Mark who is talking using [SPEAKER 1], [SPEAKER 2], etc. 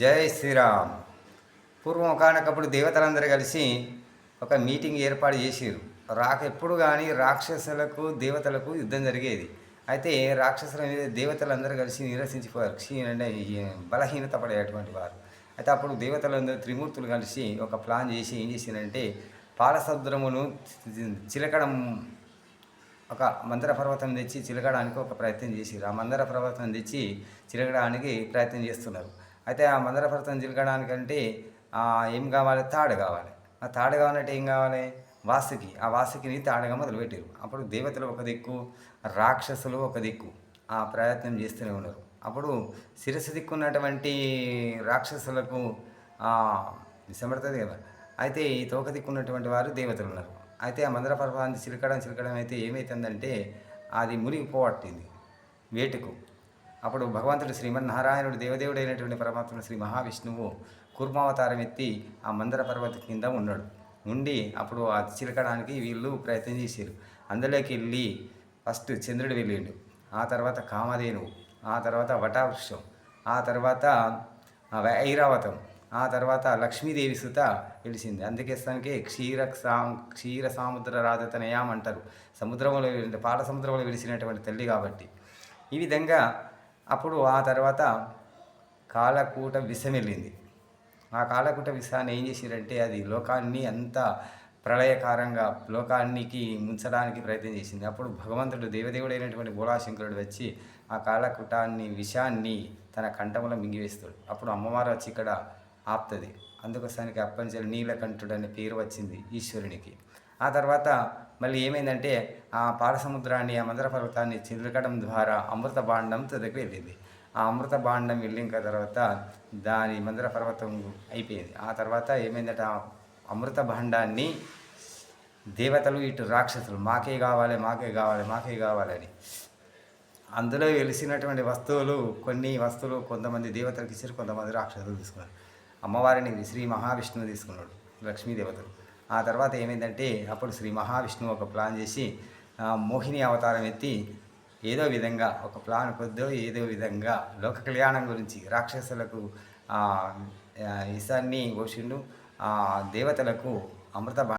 [SPEAKER 1] జై శ్రీరామ్. పూర్వం ఒకనకప్పుడు దేవతలందరూ కలిసి ఒక మీటింగ్ ఏర్పాటు చేసిరు రాక ఎప్పుడు కానీ రాక్షసులకు దేవతలకు యుద్ధం జరిగేది. అయితే రాక్షసుల మీద దేవతలందరూ కలిసి నిరసించిపోయారు. క్షీణ బలహీనత పడేటువంటి వారు. అయితే అప్పుడు దేవతలందరూ త్రిమూర్తులు కలిసి ఒక ప్లాన్ చేసి ఏం చేసిందంటే పాలసముద్రమును చిలకడం ఒక మందర పర్వతం తెచ్చి చిలకడానికి ఒక ప్రయత్నం చేసిరు ఆ మందర పర్వతం తెచ్చి చిలకడానికి ప్రయత్నం చేస్తున్నారు. అయితే ఆ మందర పర్వతం చిలకడానికంటే ఏం కావాలి? తాడు కావాలి. ఆ తాడు కావాలంటే ఏం కావాలి? వాసుకి. ఆ వాసుకిని తాడగా మొదలుపెట్టారు. అప్పుడు దేవతలు ఒక దిక్కు రాక్షసులు ఒక దిక్కు ఆ ప్రయత్నం చేస్తూనే ఉన్నారు. అప్పుడు శిరస్సు దిక్కున్నటువంటి రాక్షసులకు విసమడుతుంది కదా. అయితే ఈ తోక దిక్కున్నటువంటి వారు దేవతలు ఉన్నారు. అయితే ఆ మందర పర్వతాన్ని చిలకడం చిలకడం అయితే ఏమవుతుందంటే అది మునిగిపోవట్టింది. వేటుకు. అప్పుడు భగవంతుడు శ్రీమన్నారాయణుడు దేవదేవుడు అయినటువంటి పరమాత్ముడు శ్రీ మహావిష్ణువు కూర్మావతారం ఎత్తి ఆ మందర పర్వతం కింద ఉన్నాడు. ఉండి అప్పుడు ఆ చిలకడానికి వీళ్ళు ప్రయత్నం చేశారు. అందులోకి వెళ్ళి ఫస్ట్ చంద్రుడు వెళ్ళిండు. ఆ తర్వాత కామధేనువు ఆ తర్వాత వటావృక్షం ఆ తర్వాత ఐరావతం ఆ తర్వాత లక్ష్మీదేవి సుత వెలిసింది. అందుకే స్థానికే క్షీర సా క్షీర సాముద్ర రాధతనయాం అంటారు. సముద్రంలో పాల సముద్రంలో వెలిసినటువంటి తల్లి కాబట్టి. ఈ విధంగా అప్పుడు ఆ తర్వాత కాలకూట విషం వెళ్ళింది. ఆ కాలకూట విషాన్ని ఏం చేసిరంటే అది లోకాన్ని అంత ప్రళయకారంగా లోకానికి ముంచడానికి ప్రయత్నం చేసింది. అప్పుడు భగవంతుడు దేవదేవుడైనటువంటి బోళాశంకరుడు వచ్చి ఆ కాలకూటాన్ని విషాన్ని తన కంఠంలో మింగివేస్తాడు. అప్పుడు అమ్మవారు వచ్చి ఇక్కడ ఆపుతుంది. అందుకోసానికి అప్పంచలు నీలకంఠుడు అనే పేరు వచ్చింది ఈశ్వరునికి. ఆ తర్వాత మళ్ళీ ఏమైందంటే ఆ పాలసముద్రాన్ని ఆ మందర పర్వతాన్ని చిలకడం ద్వారా అమృత బాండం దగ్గర వెళ్ళింది. ఆ అమృత బాండం వెళ్ళిన తర్వాత దాని మందర పర్వతం అయిపోయింది. ఆ తర్వాత ఏమైందంటే ఆ అమృత భాండాన్ని దేవతలు ఇటు రాక్షసులు మాకే కావాలి మాకే కావాలి మాకే కావాలని అందులో వెలిసినటువంటి వస్తువులు కొన్ని వస్తువులు కొంతమంది దేవతలకు ఇచ్చారు కొంతమంది రాక్షసులు తీసుకున్నారు. అమ్మవారిని శ్రీ మహావిష్ణువు తీసుకున్నాడు లక్ష్మీ దేవతలు ఆ తర్వాత ఏమైందంటే అప్పుడు శ్రీ మహావిష్ణువు ఒక ప్లాన్ చేసి మోహిని అవతారం ఎత్తి ఏదో విధంగా ఒక ప్లాన్ కొద్దో ఏదో విధంగా లోక కళ్యాణం గురించి రాక్షసులకు ఈశాన్ని ఆ, ఇసాన్ని దేవతలకు అమృత భా-